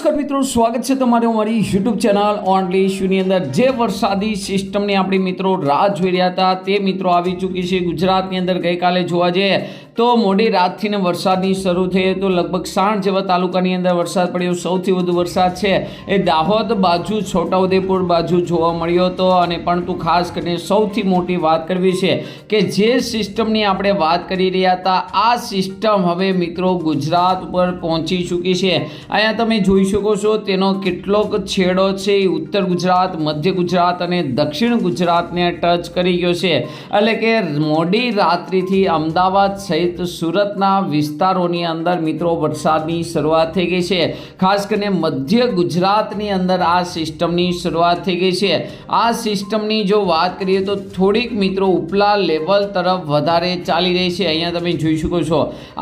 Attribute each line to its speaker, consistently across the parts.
Speaker 1: નમસ્કાર મિત્રો, સ્વાગત છે તમારું અમારી યુટ્યુબ ચેનલ ઓનલી ઇશ્યુની અંદર. જે વરસાદી સિસ્ટમની આપણી મિત્રો રાહ જોઈ રહ્યા હતા, તે મિત્રો આવી ચૂકી છે ગુજરાતની અંદર ગઈકાલે જોવા જઈએ તો મોડી રાતથી ને વરસાદની શરૂ થઈ તો લગભગ સાણ જેવા તાલુકાની અંદર વરસાદ પડ્યો. સૌથી વધુ વરસાદ છે એ દાહોદ બાજુ, છોટાઉદેપુર બાજુ જોવા મળ્યો હતો. અને પરંતુ ખાસ કરીને સૌથી મોટી વાત કરવી છે કે જે સિસ્ટમની આપણે વાત કરી રહ્યા હતા, આ સિસ્ટમ હવે મિત્રો ગુજરાત ઉપર પહોંચી ચૂકી છે. અહીંયા તમે જોઈ શકો છો તેનો કેટલોક છેડો છે. ઉત્તર ગુજરાત, મધ્ય ગુજરાત અને દક્ષિણ ગુજરાતને ટચ કરી ગયો છે. એટલે કે મોડી રાત્રિથી અમદાવાદ સહિત સુરતના વિસ્તારોની અંદર મિત્રો વરસાદની શરૂઆત થઈ ગઈ છે. ખાસ કરીને મધ્ય ગુજરાતની અંદર આ સિસ્ટમની શરૂઆત થઈ ગઈ છે. આ સિસ્ટમની જો વાત કરીએ તો થોડીક મિત્રો ઉપલા લેવલ તરફ વધારે ચાલી રહી છે. અહીંયા તમે જોઈ શકો છો.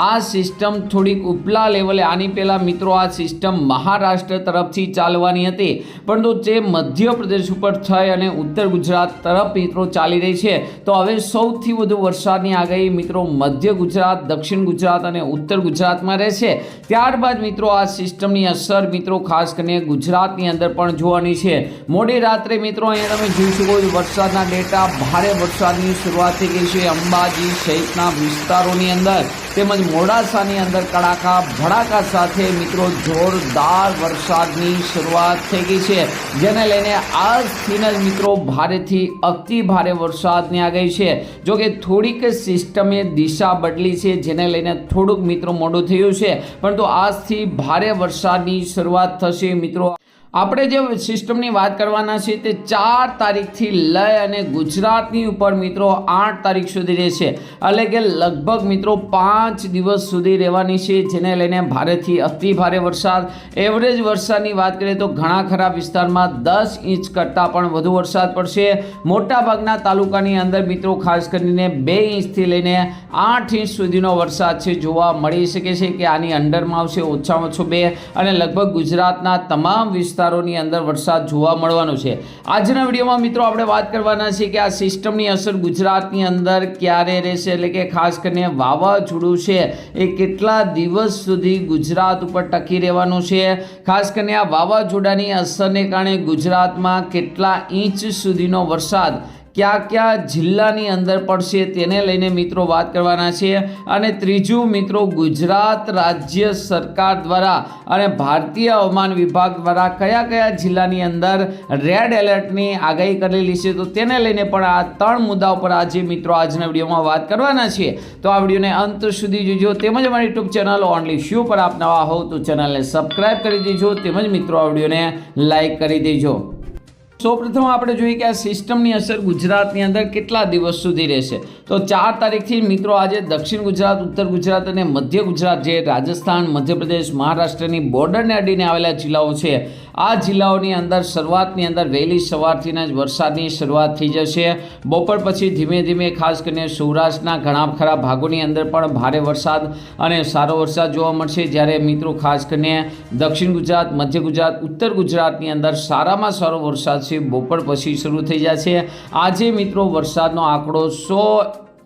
Speaker 1: આ સિસ્ટમ થોડીક ઉપલા લેવલે, આની પહેલાં મિત્રો આ સિસ્ટમ મહારાષ્ટ્ર તરફથી ચાલવાની હતી. પરંતુ જે મધ્યપ્રદેશ ઉપર થઈ અને ઉત્તર ગુજરાત તરફ મિત્રો ચાલી રહી છે, તો હવે સૌથી વધુ વરસાદની આગાહી મિત્રો મધ્ય ગુજરાત, દક્ષિણ ગુજરાત અને ઉત્તર ગુજરાતમાં રહેશે. ત્યારબાદ મિત્રો આ સિસ્ટમની અસર મિત્રો ખાસ કરીને ગુજરાતની અંદર પણ જોવાની છે. મોડી રાત્રે મિત્રો અહીંયા તમે જોઈ શકો છો વરસાદના ડેટા, ભારે વરસાદની શરૂઆત થઈ ગઈ છે અંબાજી સહિતના વિસ્તારોની અંદર. તેમજ મોડાસાની અંદર કડાકા ભડાકા સાથે મિત્રો જોરદાર વરસાદની શરૂઆત થઈ ગઈ છે, જેને લઈને આજથી જ મિત્રો ભારેથી અતિ ભારે વરસાદની આગાહી છે. જો કે થોડીક સિસ્ટમે દિશા બદલી છે, જેને લઈને થોડુંક મિત્રો મોડું થયું છે, પરંતુ આજથી ભારે વરસાદની શરૂઆત થશે મિત્રો. આપણે જે સિસ્ટમની વાત કરવાના છે તે ચાર તારીખથી લઈ અને ગુજરાતની ઉપર મિત્રો આઠ તારીખ સુધી રહેશે. એટલે કે લગભગ મિત્રો પાંચ દિવસ સુધી રહેવાની છે, જેને લઈને ભારેથી અતિ ભારે વરસાદ. એવરેજ વરસાદની વાત કરીએ તો ઘણા ખરા વિસ્તારમાં દસ ઇંચ કરતાં પણ વધુ વરસાદ પડશે. મોટાભાગના તાલુકાની અંદર મિત્રો ખાસ કરીને બે ઇંચથી લઈને આઠ ઇંચ સુધીનો વરસાદ છે, જોવા મળી શકે છે કે આની અંડરમાં આવશે ઓછામાં ઓછો બે. અને લગભગ ગુજરાતના તમામ વિસ્તારોની અંદર વરસાદ જોવા મળવાનો છે. આજના વિડીયોમાં મિત્રો આપણે વાત કરવાના છીએ કે આ સિસ્ટમની અસર ગુજરાતની અંદર ક્યારે રહેશે? એટલે કે ખાસ કરીને વાવાઝોડું છે, એ કેટલા દિવસ સુધી ગુજરાત ઉપર ટકી રહેવાનું છે? ખાસ કરીને આ વાવાઝોડાની અસરને કારણે ગુજરાતમાં કેટલા ઇંચ સુધીનો વરસાદ કયા કયા જિલ્લાની અંદર પડશે તેને લઈને મિત્રો વાત કરવાના છે. અને ત્રીજું મિત્રો, ગુજરાત રાજ્ય સરકાર દ્વારા અને ભારતીય હવામાન વિભાગ દ્વારા કયા કયા જિલ્લાની અંદર રેડ એલર્ટની આગાહી કરેલી છે, તો તેને લઈને પણ આ ત્રણ મુદ્દા ઉપર આજે મિત્રો આજના વિડીયોમાં વાત કરવાના છે. તો આ વિડીયોને અંત સુધી જોજો. તેમજ અમારી યુટ્યુબ ચેનલ ઓનલી શ્યુ પર આપ નવા હોવ તો ચેનલને સબસ્ક્રાઈબ કરી દેજો. તેમજ મિત્રો આ વિડીયોને લાઈક કરી દેજો. સૌપ્રથમ આપણે જોઈએ કે આ સિસ્ટમની અસર ગુજરાતની અંદર કેટલા દિવસ સુધી રહેશે? તો ચાર તારીખથી મિત્રો આજે દક્ષિણ ગુજરાત, ઉત્તર ગુજરાત અને મધ્ય ગુજરાત, જે રાજસ્થાન, મધ્યપ્રદેશ, મહારાષ્ટ્રની બોર્ડરને અડીને આવેલા જિલ્લાઓ છે આ જિલ્લાઓની અંદર શરૂઆતની અંદર વહેલી સવારથીના જ વરસાદની શરૂઆત થઈ જશે. બપોર પછી ધીમે ધીમે ખાસ કરીને સૌરાષ્ટ્રના ઘણા ખરા ભાગોની અંદર પણ ભારે વરસાદ અને સારો વરસાદ જોવા મળશે. જ્યારે મિત્રો ખાસ કરીને દક્ષિણ ગુજરાત, મધ્ય ગુજરાત, ઉત્તર ગુજરાતની અંદર સારામાં સારો વરસાદ છે. બપોર પછી શરૂ થઈ જશે. આજે મિત્રો વરસાદનો આંકડો સો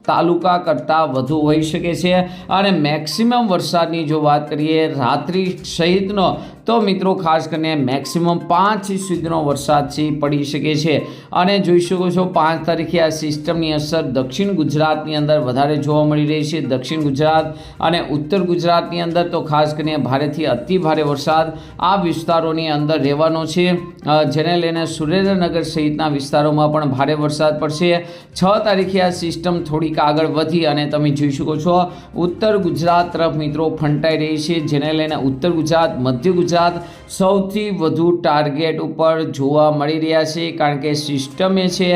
Speaker 1: તાલુકા કરતાં વધુ હોઈ શકે છે. અને મેક્સિમમ વરસાદની જો વાત કરીએ, રાત્રિ સહિતનો તો મિત્રો, ખાસ કરીને મેક્સિમમ પાંચ સુધીનો વરસાદ છે પડી શકે છે. અને જોઈ શકો છો, પાંચ તારીખે આ સિસ્ટમની અસર દક્ષિણ ગુજરાતની અંદર વધારે જોવા મળી રહી છે. દક્ષિણ ગુજરાત અને ઉત્તર ગુજરાતની અંદર તો ખાસ કરીને ભારેથી અતિ ભારે વરસાદ આ વિસ્તારોની અંદર રહેવાનો છે. જેને લઈને સુરેન્દ્રનગર સહિતના વિસ્તારોમાં પણ ભારે વરસાદ પડશે. છ તારીખે આ સિસ્ટમ થોડીક આગળ વધી અને તમે જોઈ શકો છો, ઉત્તર ગુજરાત તરફ મિત્રો ફંટાઈ રહી છે. જેને લઈને ઉત્તર ગુજરાત, મધ્ય ગુજરાત સૌથી વધુ ટાર્ગેટ ઉપર જોવા મળી રહ્યા છે કારણ કે સિસ્ટમે છે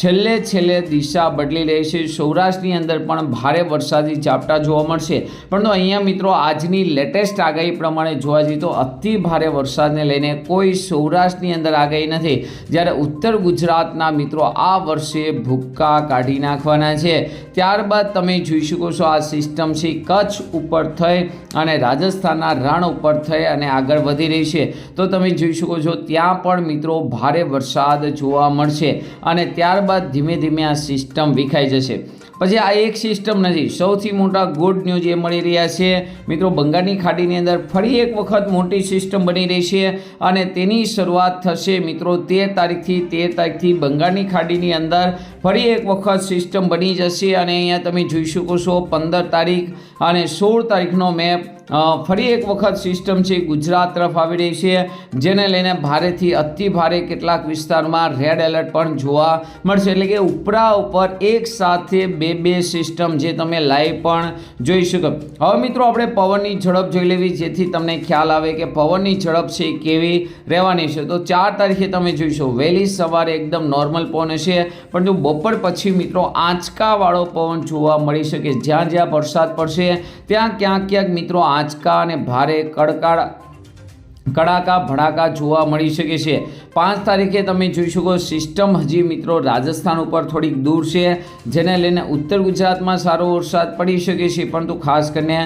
Speaker 1: છેલ્લે છેલ્લે દિશા બદલી રહી છે. સૌરાષ્ટ્રની અંદર પણ ભારે વરસાદી ઝાપટા જોવા મળશે. પરંતુ અહીંયા મિત્રો આજની લેટેસ્ટ આગાહી પ્રમાણે જોવા જઈએ તો અતિ ભારે વરસાદને લઈને કોઈ સૌરાષ્ટ્રની અંદર આગાહી નથી. જ્યારે ઉત્તર ગુજરાતના મિત્રો આ વર્ષે ભૂક્કા કાઢી નાખવાના છે. ત્યારબાદ તમે જોઈ શકો છો આ સિસ્ટમ છે, કચ્છ ઉપર થઈ અને રાજસ્થાનના રણ ઉપર થઈ અને આગળ વધી રહી છે. તો તમે જોઈ શકો છો ત્યાં પણ મિત્રો ભારે વરસાદ જોવા મળશે. અને ત્યારબાદ ધીમે ધીમે આ સિસ્ટમ વિખાઈ જશે. પછી આ એક સિસ્ટમ નથી, સૌથી મોટા ગુડ ન્યૂઝ એ મળી રહ્યા છે. મિત્રો, બંગાળની ખાડીની અંદર ફરી એક વખત મોટી સિસ્ટમ બની રહી છે અને તેની શરૂઆત થશે મિત્રો તેર તારીખથી તેર તારીખથી બંગાળની ખાડીની અંદર ફરી એક વખત સિસ્ટમ બની જશે અને અહીંયા તમે જોઈ શકો છો પંદર તારીખ અને સોળ તારીખનો મેપ ફરી એક વખત સિસ્ટમ છે, ગુજરાત તરફ આવી રહી છે, જેને લઈને ભારેથી અતિ ભારે કેટલાક વિસ્તારમાં રેડ એલર્ટ પણ જોવા મળશે. એટલે કે ઉપરા ઉપર એક સાથે બે બે સિસ્ટમ જે તમે લાઈવ પણ જોઈ શકો. હવે મિત્રો, આપણે પવનની ઝડપ જોઈ લેવી, જેથી તમને ખ્યાલ આવે કે પવનની ઝડપ છે કેવી રહેવાની છે. તો ચાર તારીખે તમે જોઈશો વહેલી સવારે એકદમ નોર્મલ પવન હશે, પરંતુ બપોર પછી મિત્રો આંચકાવાળો પવન જોવા મળી શકે. જ્યાં જ્યાં વરસાદ પડશે, ત્યાં ક્યાંક ક્યાંક મિત્રો આંચકા અને ભારે કડકાળ કડાકા ભડાકા જોવા મળી શકે છે. પાંચ તારીખે તમે જોઈ શકો સિસ્ટમ. હજી મિત્રો રાજસ્થાન ઉપર થોડીક દૂર છે, જેને લઈને ઉત્તર ગુજરાતમાં સારો વરસાદ પડી શકે છે. પરંતુ ખાસ કરીને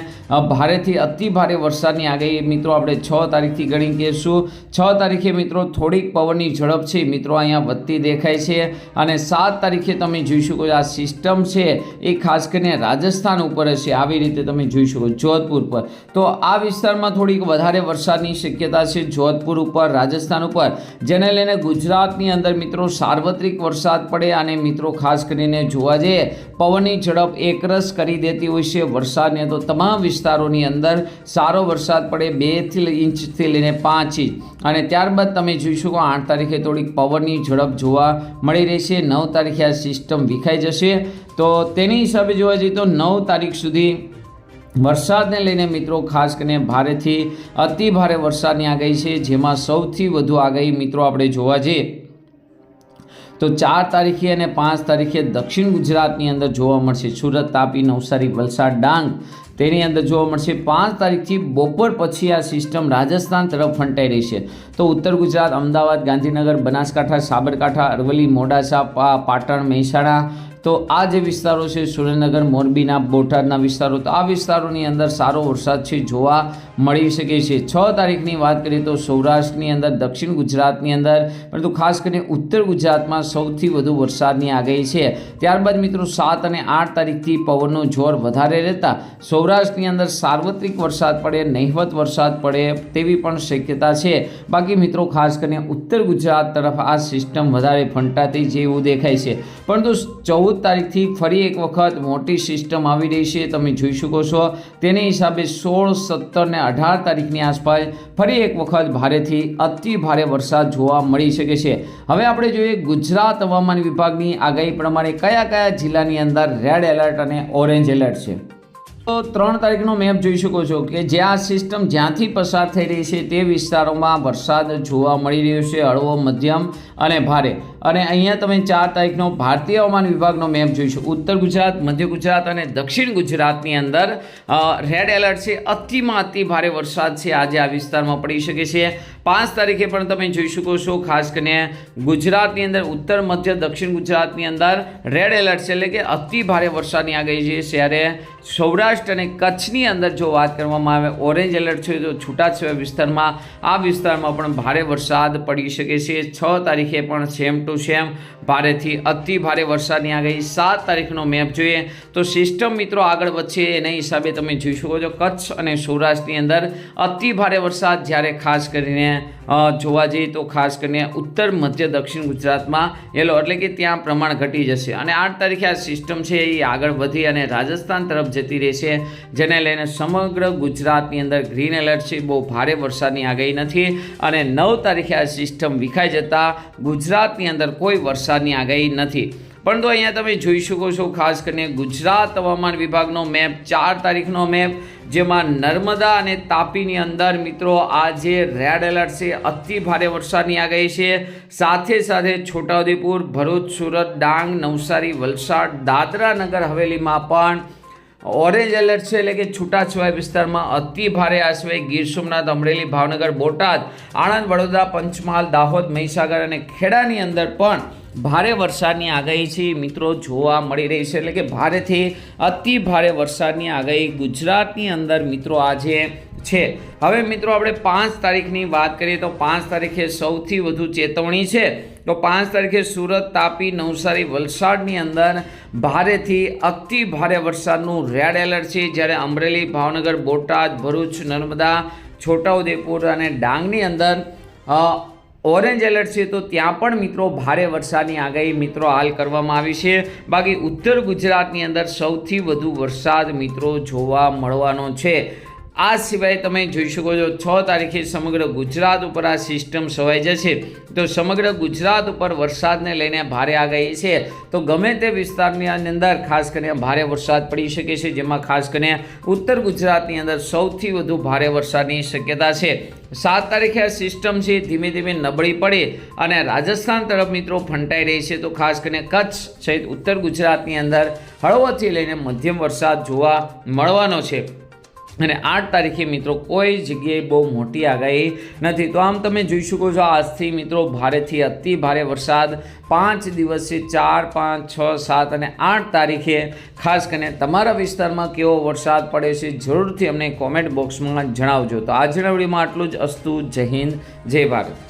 Speaker 1: ભારેથી અતિ ભારે વરસાદની આગાહી મિત્રો આપણે છ તારીખથી ગણી કહીશું છ તારીખે મિત્રો થોડીક પવનની ઝડપ છે. મિત્રો અહીંયા વધતી દેખાય છે. અને સાત તારીખે તમે જોઈ શકો આ સિસ્ટમ છે, એ ખાસ કરીને રાજસ્થાન ઉપર હશે. આવી રીતે તમે જોઈ શકો જોધપુર પર. તો આ વિસ્તારમાં થોડીક વધારે વરસાદની શક્યતા છે. જોધપુર ઉપર, રાજસ્થાન ઉપર જેને લઈને ગુજરાતની અંદર મિત્રો સાર્વત્રિક વરસાદ પડે અને મિત્રો ખાસ કરીને જોવા જઈએ, પવનની ઝડપ એકરસ કરી દેતી હોય છે વરસાદને. તો તમામ વિસ્તારોની અંદર સારો વરસાદ પડે બેથી ઇંચથી લઈને પાંચ ઇંચ. અને ત્યારબાદ તમે જોઈ શકો આઠ તારીખે થોડીક પવનની ઝડપ જોવા મળી રહેશે. નવ તારીખે આ સિસ્ટમ વિખાઈ જશે. તો તેની હિસાબે જોવા જઈએ તો નવ તારીખ સુધી વરસાદને લઈને મિત્રો, ખાસ કરીને ભારેથી અતિ ભારે વરસાદની આગાહી છે, જેમાં સૌથી વધુ આગાહી મિત્રો આપણે જોવા જઈએ તો ચાર તારીખે અને પાંચ તારીખે દક્ષિણ ગુજરાતની અંદર જોવા મળશે. સુરત, તાપી, નવસારી, વલસાડ, ડાંગ તેની અંદર જોવા મળશે. પાંચ તારીખથી બપોર પછી આ સિસ્ટમ રાજસ્થાન તરફ ફંટાઈ રહી છે. તો ઉત્તર ગુજરાત, અમદાવાદ, ગાંધીનગર, બનાસકાંઠા, સાબરકાંઠા, અરવલ્લી, મોડાસા પાટણ, મહેસાણા તો આ જે વિસ્તારો છે, સુરેન્દ્રનગર, મોરબીના, બોટાદના વિસ્તારો, તો આ વિસ્તારોની અંદર સારો વરસાદ છે, જોવા મળી શકે છે. છ તારીખની વાત કરીએ તો સૌરાષ્ટ્રની અંદર, દક્ષિણ ગુજરાતની અંદર, પરંતુ ખાસ કરીને ઉત્તર ગુજરાતમાં સૌથી વધુ વરસાદની આગાહી છે. ત્યારબાદ મિત્રો, સાત અને આઠ તારીખથી પવનનો જોર વધારે રહેતા સૌરાષ્ટ્રની અંદર સાર્વત્રિક વરસાદ પડે, નહિવત વરસાદ પડે તેવી પણ શક્યતા છે. બાકી મિત્રો, ખાસ કરીને ઉત્તર ગુજરાત તરફ આ સિસ્ટમ વધારે ફંટાતી જેવું દેખાય છે. પરંતુ ચૌદ તારીખથી ફરી એક વખત મોટી સિસ્ટમ આવી રહી છે, તમે જોઈ શકો છો. તેની હિસાબે સોળ, સત્તર ને અઢાર તારીખની આસપાસ ફરી એક વખત ભારેથી અતિ ભારે વરસાદ જોવા મળી શકે છે. હવે આપણે જોઈએ ગુજરાત હવામાન વિભાગની આગાહી પ્રમાણે કયા કયા જિલ્લાની અંદર રેડ એલર્ટ અને ઓરેન્જ એલર્ટ છે. તો ત્રણ તારીખનો મેપ જોઈ શકો છો કે જે આ સિસ્ટમ જ્યાંથી પસાર થઈ રહી છે તે વિસ્તારોમાં વરસાદ જોવા મળી રહ્યો છે, હળવો, મધ્યમ અને ભારે. અને અહીંયા તમે ચાર તારીખનો ભારતીય હવામાન વિભાગનો મેપ જોઈશું ઉત્તર ગુજરાત, મધ્ય ગુજરાત અને દક્ષિણ ગુજરાતની અંદર રેડ એલર્ટ છે. અતિમાં અતિ ભારે વરસાદ છે. આજે આ વિસ્તારમાં પડી શકે છે. પાંચ તારીખે પણ તમે જોઈ શકો છો, ખાસ કરીને ગુજરાતની અંદર, ઉત્તર, મધ્ય, દક્ષિણ ગુજરાતની અંદર રેડ એલર્ટ છે. એટલે કે અતિ ભારે વરસાદની આગાહી છે ત્યારે સૌરાષ્ટ્ર અને કચ્છની અંદર જો વાત કરવામાં આવે ઓરેન્જ એલર્ટ છે તો છૂટાછવાયા વિસ્તારમાં, આ વિસ્તારમાં પણ ભારે વરસાદ પડી શકે છે. છ તારીખે પણ સેમ ટુ સેમ ભારેથી અતિ ભારે વરસાદની આગાહી સાત તારીખનો મેપ જોઈએ તો સિસ્ટમ મિત્રો આગળ વધશે એના હિસાબે તમે જોઈ શકો છો કચ્છ અને સૌરાષ્ટ્રની અંદર અતિ ભારે વરસાદ જ્યારે ખાસ કરીને જોવા જઈએ તો ખાસ કરીને ઉત્તર, મધ્ય, દક્ષિણ ગુજરાતમાં યેલો એટલે કે ત્યાં પ્રમાણ ઘટી જશે. અને આઠ તારીખે આ સિસ્ટમ છે એ આગળ વધી અને રાજસ્થાન તરફ જતી રહેશે, જેને લઈને સમગ્ર ગુજરાતની અંદર ગ્રીન એલર્ટ છે. બહુ ભારે વરસાદની આગાહી નથી. અને નવ તારીખે આ સિસ્ટમ વિખાઈ જતાં ગુજરાતની અંદર કોઈ વરસાદની આગાહી નથી. પરંતુ અહીંયા તમે જોઈ શકો છો, ખાસ કરીને ગુજરાત હવામાન વિભાગનો મેપ, ચાર તારીખનો મેપ, જેમાં નર્મદા અને તાપીની અંદર મિત્રો આજે રેડ એલર્ટ છે, અતિ ભારે વરસાદની આગાહી છે. સાથે સાથે છોટાઉદેપુર, ભરૂચ, સુરત, ડાંગ, નવસારી, વલસાડ, દાદરા નગર હવેલીમાં પણ ઓરેન્જ એલર્ટ છે એટલે કે છૂટાછવાયા વિસ્તારમાં અતિ ભારે આશરે ગીર સોમનાથ, અમરેલી, ભાવનગર, બોટાદ, આણંદ, વડોદરા, પંચમહાલ, દાહોદ, મહીસાગર અને ખેડાની અંદર પણ ભારે વરસાદની આગાહી છે. મિત્રો, જોવા મળી રહી છે એટલે કે ભારેથી અતિ ભારે વરસાદની આગાહી ગુજરાતની અંદર મિત્રો આજે છે. હવે મિત્રો, આપણે પાંચ તારીખની વાત કરીએ તો પાંચ તારીખે સૌથી વધુ ચેતવણી છે. તો પાંચ તારીખે સુરત તાપી નવસારી વલસાડની અંદર ભારેથી અતિ ભારે વરસાદનું રેડ એલર્ટ છે. જ્યારે અમરેલી, ભાવનગર, બોટાદ, ભરૂચ, નર્મદા, છોટાઉદેપુર અને ડાંગની અંદર ઓરેન્જ એલર્ટ છે તો ત્યાં પણ મિત્રો ભારે વરસાદની આગાહી મિત્રો હાલ કરવામાં આવી છે. બાકી ઉત્તર ગુજરાતની અંદર સૌથી વધુ વરસાદ મિત્રો જોવા મળવાનો છે. આ સિવાય તમે જોઈ શકો છો, છ તારીખે સમગ્ર ગુજરાત ઉપર આ સિસ્ટમ સવાઈ જશે. તો સમગ્ર ગુજરાત ઉપર વરસાદને લઈને ભારે આગાહી છે. તો ગમે તે વિસ્તારની અંદર ખાસ કરીને ભારે વરસાદ પડી શકે છે, જેમાં ખાસ કરીને ઉત્તર ગુજરાતની અંદર સૌથી વધુ ભારે વરસાદની શક્યતા છે. સાત તારીખે આ સિસ્ટમ છે, ધીમે ધીમે નબળી પડે અને રાજસ્થાન તરફ મિત્રો ફંટાઈ રહી છે. તો ખાસ કરીને કચ્છ સહિત ઉત્તર ગુજરાતની અંદર હળવોથી લઈને મધ્યમ વરસાદ જોવા મળવાનો છે. અને આઠ તારીખે મિત્રો કોઈ જગ્યાએ બહુ મોટી આગાહી નથી. તો આમ તમે જોઈ શકો છો આજથી મિત્રો ભારેથી અતિ ભારે વરસાદ. પાંચ દિવસથી ચાર, પાંચ, છ, સાત અને આઠ તારીખે ખાસ કરીને તમારા વિસ્તારમાં કેવો વરસાદ પડે છે જરૂરથી અમને કોમેન્ટ બોક્સમાં જણાવજો. તો આજના વિડીયોમાં આટલું જ. અસ્તુ, જય હિન્દ, જય ભારત.